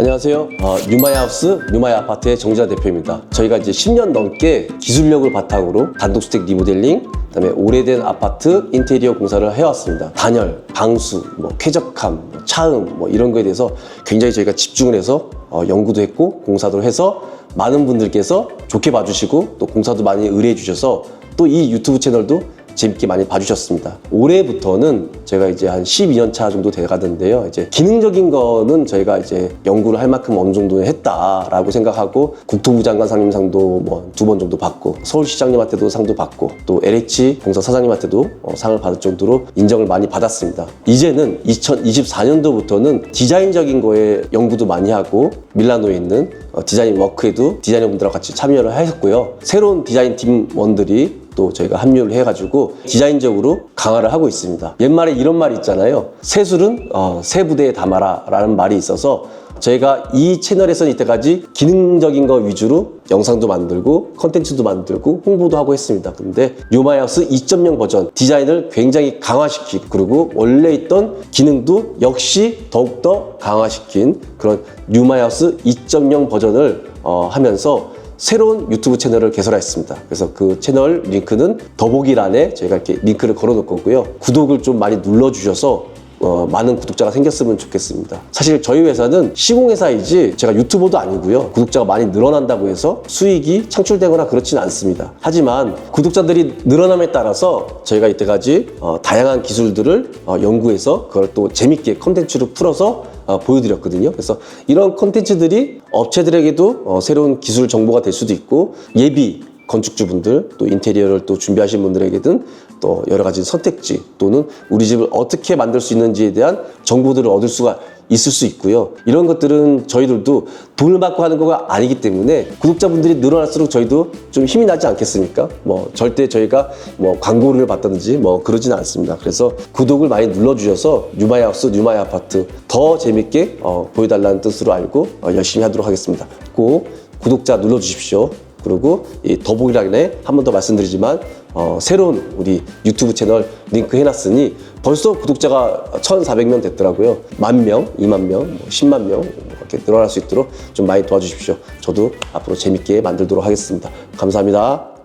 안녕하세요. 어, 뉴마이하우스 뉴마이 아파트의 정지아 대표입니다. 저희가 이제 10년 넘게 기술력을 바탕으로 단독주택 리모델링, 그다음에 오래된 아파트 인테리어 공사를 해왔습니다. 단열, 방수, 뭐 쾌적함, 뭐 차음, 뭐 이런 거에 대해서 굉장히 저희가 집중을 해서 어, 연구도 했고 공사도 해서 많은 분들께서 좋게 봐주시고 또 공사도 많이 의뢰해 주셔서 또 이 유튜브 채널도 재밌게 많이 봐주셨습니다. 올해부터는 제가 이제 한 12년 차 정도 돼가는데요. 이제 기능적인 거는 저희가 이제 연구를 할 만큼 어느 정도 했다라고 생각하고 국토부 장관 상임상도 뭐 두 번 정도 받고 서울시장님한테도 상도 받고 또 LH 공사 사장님한테도 어, 상을 받을 정도로 인정을 많이 받았습니다. 이제는 2024년도부터는 디자인적인 거에 연구도 많이 하고 밀라노에 있는 어, 디자인 워크에도 디자이너분들하고 같이 참여를 하셨고요. 새로운 디자인 팀원들이 또 저희가 합류를 해가지고 디자인적으로 강화를 하고 있습니다. 옛말에 이런 말이 있잖아요. 세술은 어, 세 부대에 담아라 라는 말이 있어서 저희가 이 채널에서는 이때까지 기능적인 거 위주로 영상도 만들고 컨텐츠도 만들고 홍보도 하고 했습니다. 근데 뉴마이하우스 2.0 버전 디자인을 굉장히 강화시키고 그리고 원래 있던 기능도 역시 더욱더 강화시킨 그런 뉴마이하우스 2.0 버전을 어, 하면서 새로운 유튜브 채널을 개설했습니다. 그래서 그 채널 링크는 더보기란에 저희가 이렇게 링크를 걸어 놓을 거고요. 구독을 좀 많이 눌러주셔서 어, 많은 구독자가 생겼으면 좋겠습니다. 사실 저희 회사는 시공회사이지 제가 유튜버도 아니고요. 구독자가 많이 늘어난다고 해서 수익이 창출되거나 그렇지는 않습니다. 하지만 구독자들이 늘어남에 따라서 저희가 이때까지 어, 다양한 기술들을 어, 연구해서 그걸 또 재밌게 컨텐츠로 풀어서 어, 보여드렸거든요. 그래서 이런 콘텐츠들이 업체들에게도 어, 새로운 기술 정보가 될 수도 있고 예비 건축주분들 또 인테리어를 또 준비하신 분들에게든 또 여러 가지 선택지 또는 우리 집을 어떻게 만들 수 있는지에 대한 정보들을 얻을 수가 있을 수 있고요. 이런 것들은 저희들도 돈을 받고 하는 거가 아니기 때문에 구독자분들이 늘어날수록 저희도 좀 힘이 나지 않겠습니까? 뭐 절대 저희가 뭐 광고를 받다든지 뭐 그러지는 않습니다. 그래서 구독을 많이 눌러주셔서 뉴마이 하우스 뉴마이 아파트 더 재밌게 어, 보여달라는 뜻으로 알고 어, 열심히 하도록 하겠습니다. 꼭 구독자 눌러주십시오. 그리고 이 더보기란에 한 번 더 말씀드리지만 어, 새로운 우리 유튜브 채널 링크 해놨으니 벌써 구독자가 1,400명 됐더라고요. 만 명, 2만 명, 뭐 10만 명 이렇게 늘어날 수 있도록 좀 많이 도와주십시오. 저도 앞으로 재밌게 만들도록 하겠습니다. 감사합니다.